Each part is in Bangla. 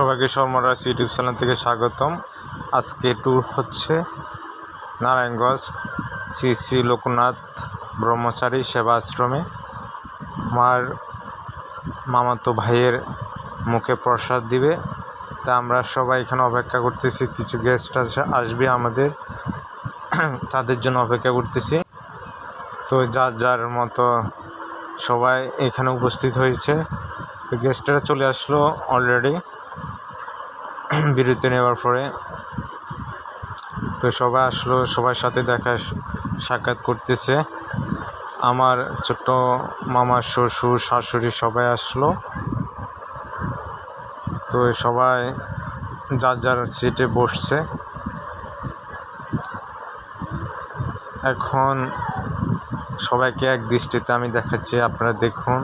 সবাইকে শর্মারাস ইউটিউব চ্যানেল থেকে স্বাগতম। আজকে ট্যুর হচ্ছে নারায়ণগঞ্জ শ্রী শ্রী লোকনাথ ব্রহ্মচারী সেবা আশ্রমে। আমার মামাতো ভাইয়ের মুখে প্রসাদ দিবে। তা আমরা সবাই এখানে অপেক্ষা করতেছি, কিছু গেস্ট আছে আসবে আমাদের। তাদের জন্য অপেক্ষা করতেছি। তো যার যার মতো সবাই এখানে উপস্থিত হয়েছে। তো গেস্টরা চলে আসলো অলরেডি বিরতি নেওয়ার পরে তো সবাই আসলো, সবার সাথে দেখা, সাক্ষাৎ করতেছে। আমার ছোট্ট মামা, শ্বশুর, শাশুড়ি সবাই আসলো। তো সবাই যার যার সিটে বসছে। এখন সবাইকে এক দৃষ্টিতে আমি দেখাচ্ছি, আপনারা দেখুন।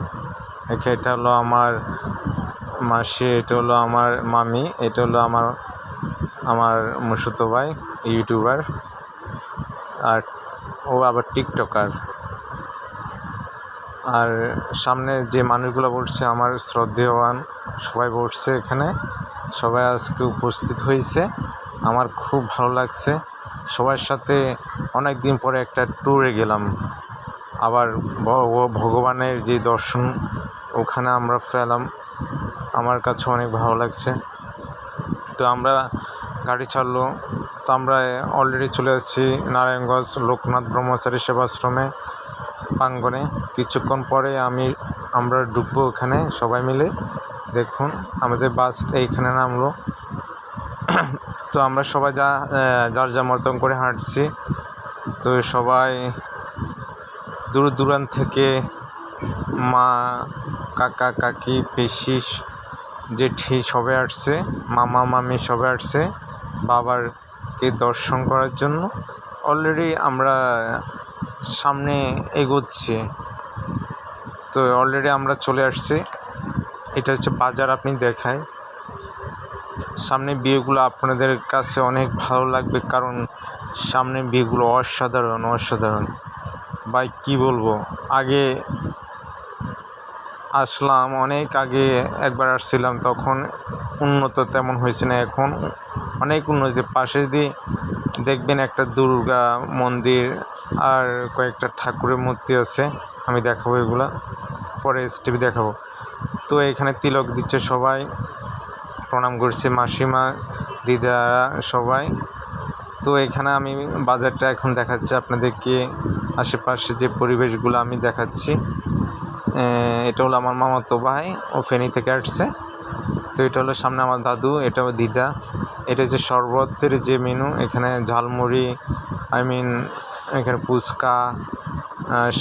এটা হলো আমার মাসি এটা হলো আমার মামি, এটা হলো আমার আমার মুসুতো ভাই, ইউটিউবার, আর ও আবার টিকটকার। আর সামনে যে মানুষগুলো বসছে, আমার শ্রদ্ধেয়বান সবাই বসছে এখানে। সবাই আজকে উপস্থিত হয়েছে। আমার খুব ভালো লাগছে। সবার সাথে অনেক দিন পরে একটা ট্যুরে গেলাম। আবার ভগবানের যে দর্শন, ওখানে আমরা পেলাম। আমার কাছে অনেক ভালো লাগছে। তো আমরা গাড়ি ছাড়লো। তো আমরা অলরেডি চলে যাচ্ছি নারায়ণগঞ্জ লোকনাথ ব্রহ্মচারী সেবাশ্রমে, প্রাঙ্গণে। কিছুক্ষণ পরে আমি, আমরা ডুববো ওখানে সবাই মিলে। দেখুন, আমাদের বাস এইখানে নামলো। তো আমরা সবাই যা যার যা মতন করে হাঁটছি। তো সবাই দূর দূরান্ত থেকে মা কাকা কাকি পিসি জেঠি সবে আসছে, মামা, মামি সবাই আসছে, বাবারকে দর্শন করার জন্য। অলরেডি আমরা সামনে এগোচ্ছি। তো অলরেডি আমরা চলে আসছি। এটা হচ্ছে বাজার আপনি দেখায়। সামনে বিয়েগুলো আপনাদের কাছে অনেক ভালো লাগবে কারণ সামনে বিয়েগুলো অসাধারণ অসাধারণ। ভাই, কি বলব? আগে আসলাম, অনেক আগে একবার আসছিলাম, তখন উন্নত তেমন হয়েছে না, এখন অনেক উন্নত পাশে দিয়ে দেখবেন একটা দুর্গা মন্দির আর কয়েকটা ঠাকুরের মূর্তি আছে, আমি দেখাবো এগুলা, পরে টিভি দেখাবো। তো এখানে তিলক দিচ্ছে সবাই, প্রণাম করছে মাসিমা, দিদারা সবাই। তো এখানে আমি বাজারটা এখন দেখাচ্ছি, আপনাদেরকে আশেপাশে যে পরিবেশগুলো আমি দেখাচ্ছি। এটা হলো আমার মামাতো ভাই, ও ফেনী থেকে আসছে। তো এটা হলো সামনে আমার দাদু, এটা দিদা। এটা হচ্ছে শরবতের যে মেনু এখানে ঝালমুড়ি আই মিন এখানে ফুচকা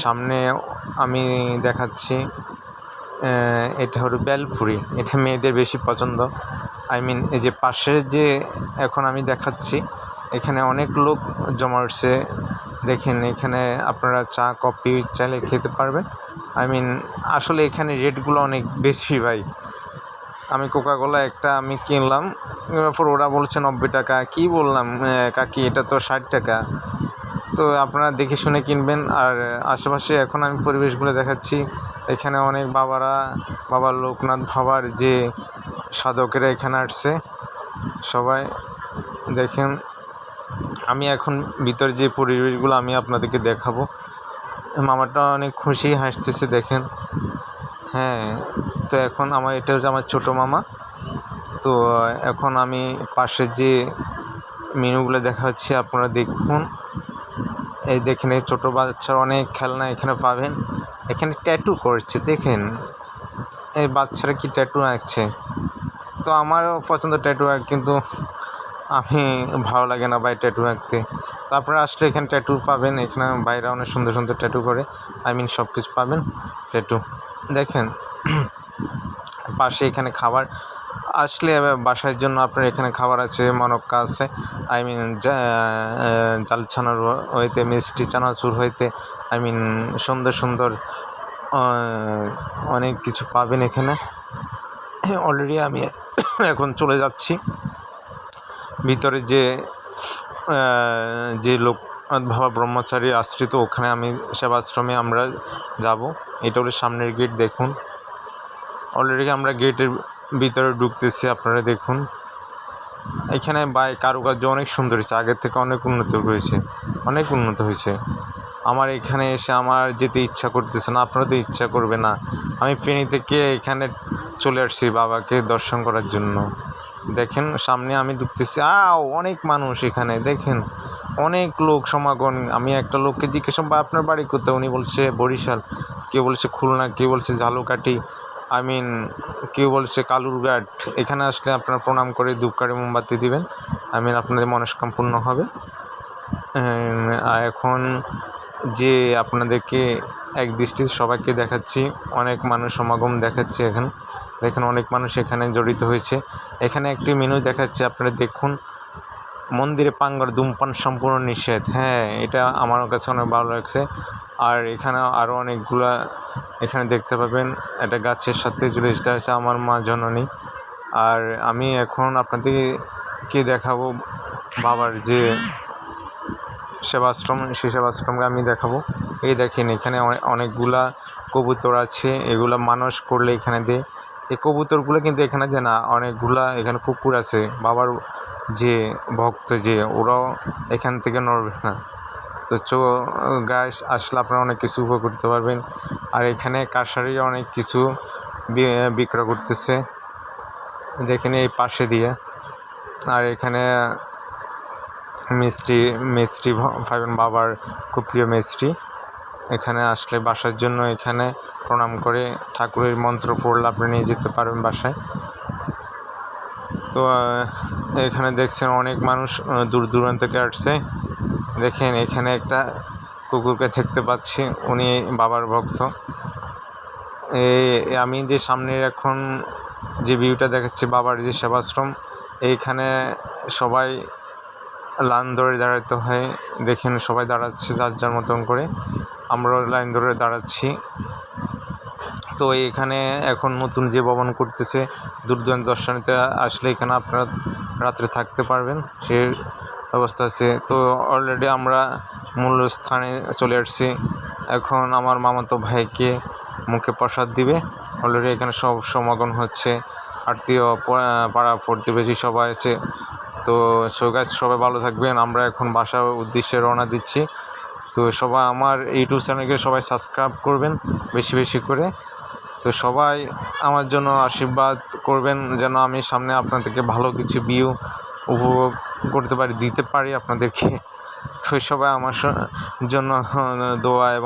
সামনে আমি দেখাচ্ছি এটা হলো বেলপুরি। এটা মেয়েদের বেশি পছন্দ। আই মিন এই যে পাশের যে এখন আমি দেখাচ্ছি, এখানে অনেক লোক জমা উঠছে দেখেন, এখানে আপনারা চা, কফি চাইলে খেতে পারবেন। আই মিন আসলে এখানে রেটগুলো অনেক বেশি ভাই। আমি কোকা কোলা একটা আমি কিনলাম, এরপর ওরা বলছে নব্বই টাকা। কি বললাম কাকি, এটা তো ষাট টাকা। তো আপনারা দেখে শুনে কিনবেন। আর আশেপাশে এখন আমি পরিবেশগুলো দেখাচ্ছি। এখানে অনেক বাবারা, বাবা লোকনাথ বাবার যে সাধকেরা এখানে আসছে, সবাই দেখেন। আমি এখন ভিতর যে পরিবেশগুলো আমি আপনাদেরকে দেখাবো। মামাটা অনেক খুশি, হাসতেছে, দেখেন। হ্যাঁ তো এখন আমার, এটা হচ্ছে আমার ছোটো মামা। তো এখন আমি পাশের যে মেনুগুলো দেখা হচ্ছে আপনারা দেখুন। এই দেখেন, এই ছোটো বাচ্চার অনেক খেলনা এখানে পাবেন। এখানে ট্যাটু করছে, দেখেন। এই বাচ্চারা কি ট্যাটু আঁকছে? তো আমারও পছন্দ ট্যাটু আঁক, কিন্তু আমি ভালো লাগে না ভাই ট্যাটু আঁকতে। তো আপনারা আসলে এখানে ট্যাটু পাবেন, এখানে বাইরে অনেক সুন্দর সুন্দর ট্যাটু করে আই মিন সব কিছু পাবেন ট্যাটু দেখেন, পাশে এখানে খাবার, আসলে বাসার জন্য আপনার এখানে খাবার আছে, মনক্কা আছে আই মিন জাল ছানার হইতে, মিষ্টি চানাচুর হইতে আই মিন সুন্দর সুন্দর অনেক কিছু পাবেন এখানে। অলরেডি আমি এখন চলে যাচ্ছি। ভিতরে যে যে লোক ভাবা ব্রহ্মচারী আশ্রিত, ওখানে আমি সেবাশ্রমে আমরা যাব। এটা হলো সামনের গেট দেখুন। অলরেডি আমরা গেটের ভিতরে ঢুকতেছি, আপনারা দেখুন। এখানে বাই কারুকার্য অনেক সুন্দর হয়েছে, আগের থেকে অনেক উন্নত হয়েছে, অনেক উন্নত হয়েছে। আমার এখানে এসে আমার যেতে ইচ্ছা করতেছে না, আপনারা তো ইচ্ছা করবে না। আমি ফেনী থেকে এখানে চলে আসছি বাবাকে দর্শন করার জন্য। দেখেন, সামনে আমি ঢুকতেছি। আও, অনেক মানুষ এখানে, দেখেন। অনেক লোক সমাগম। আমি একটা লোককে জিজ্ঞেস বা আপনার বাড়ি কোথায়? উনি বলছে, বরিশাল। কেউ বলছে, খুলনা। কেউ বলছে, ঝালুকাঠি। আই মিন কেউ বলছে, কালুরঘাট। এখানে আসলে আপনার প্রণাম করে ধূপকাঠি, মোমবাতি দিবেন। আই মিন আপনাদের মনস্কাম পূর্ণ হবে আর এখন যে আপনাদেরকে এক দৃষ্টিতে সবাইকে দেখাচ্ছি, অনেক মানুষ সমাগম দেখাচ্ছি এখন। দেখেন অনেক মানুষ এখানে জড়িত হয়েছে। এখানে একটি মেনু দেখাচ্ছে, আপনারা দেখুন। মন্দিরে পাঙ্গার ধূমপান সম্পূর্ণ নিষেধ। হ্যাঁ এটা আমার কাছে অনেক ভালো লাগছে। আর এখানে আরও অনেকগুলা এখানে দেখতে পাবেন, একটা গাছের সাথে জুড়ে যেটা হচ্ছে আমার মা জননী। আর আমি এখন আপনাদেরকে দেখাবো বাবার যে সেবাশ্রম, সেই সেবাশ্রমকে আমি দেখাবো। এই দেখেন, এখানে অনেকগুলা কবুতর আছে, এগুলা মানুষ করলে এখানে দেয় এই কবুতরগুলো কিন্তু এখানে যে না, অনেকগুলা এখানে কুকুর আছে। বাবার যে ভক্ত যে, ওরাও এখান থেকে নড়বে না। তো চো গাছ আসলে আপনারা অনেক কিছু উপভোগ করতে পারবেন। আর এখানে কাশারি অনেক কিছু বিক্রয় করতেছে। দেখেন এই পাশে দিয়ে। আর এখানে মিষ্টি মিষ্টি ভ- পাবেন বাবার খুব প্রিয় মিষ্টি। এখানে আসলে বাসার জন্য এখানে প্রণাম করে ঠাকুরের মন্ত্র পড়লে আপনি নিয়ে যেতে পারবেন বাসায়। তো এখানে দেখছেন অনেক মানুষ দূর দূরান্ত থেকে আসছে। দেখেন এখানে একটা কুকুরকে দেখতে পাচ্ছি, উনি বাবার ভক্ত। আমি যে সামনের এখন যে ভিউটা দেখাচ্ছি, বাবার যে সেবাশ্রম, এইখানে সবাই লাইন ধরে দাঁড়াতে হয়। দেখেন সবাই দাঁড়াচ্ছে যার যার মতন করে। আমরাও লাইন ধরে দাঁড়াচ্ছি। তো এখানে এখন নতুন যে ভবন করতেছে দূর দূরান্ত দর্শনীতে আসলে এখানে আপনারা রাত্রে থাকতে পারবেন, সে ব্যবস্থা আছে। তো অলরেডি আমরা মূল স্থানে চলে আসছি। এখন আমার মামাতো ভাইকে মুখে প্রসাদ দিবে। অলরেডি এখানে সব সমাগম হচ্ছে। আত্মীয় পাড়া প্রতিবেশী সবাই আছে। তো সো গাছ সবাই ভালো থাকবেন। আমরা এখন বাসার উদ্দেশ্যে রওনা দিচ্ছি। তো সবাই আমার ইউটিউব চ্যানেলকে সবাই সাবস্ক্রাইব করবেন, বেশি বেশি করে। তো সবাই আমার জন্য আশীর্বাদ করবেন, যেন আমি সামনে আপনাদেরকে ভালো কিছু ভিউ উপভোগ করতে পারি, দিতে পারি আপনাদেরকে। তো সবাই আমার জন্য দোয়া এবং